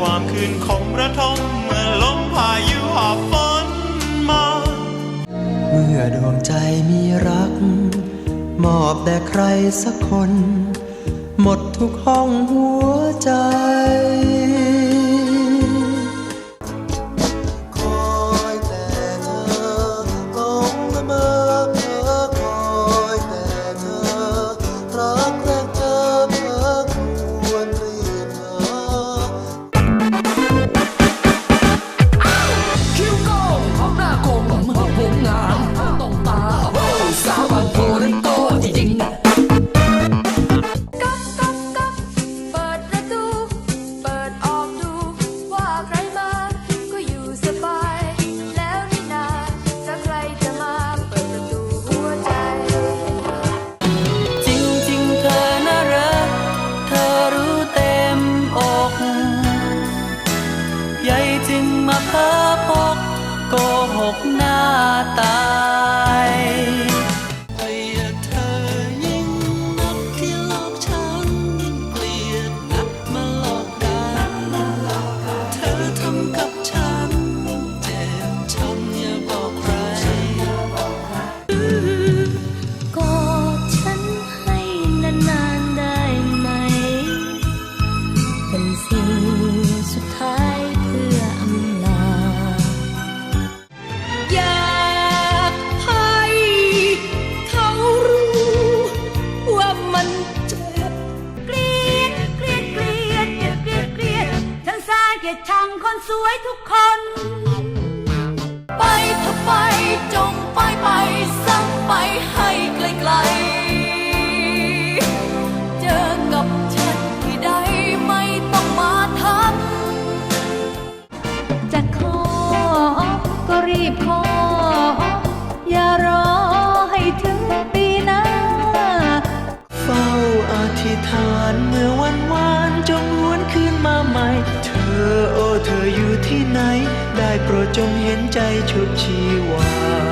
ความคืนของระทมเมื่อลมพายุหอบฝนมา เมื่อดวงใจมีรัก มอบแต่ใครสักคน หมดทุกห้องหัวใจ นสวยทุกคน ไปเถอะไปจงไปไปสั่งไปให้ไกลๆ เจอกับฉันที่ใดไม่ต้องมาทักจะขอก็รีบขอ ไหน ได้โปรดจงเห็นใจชุบชีวา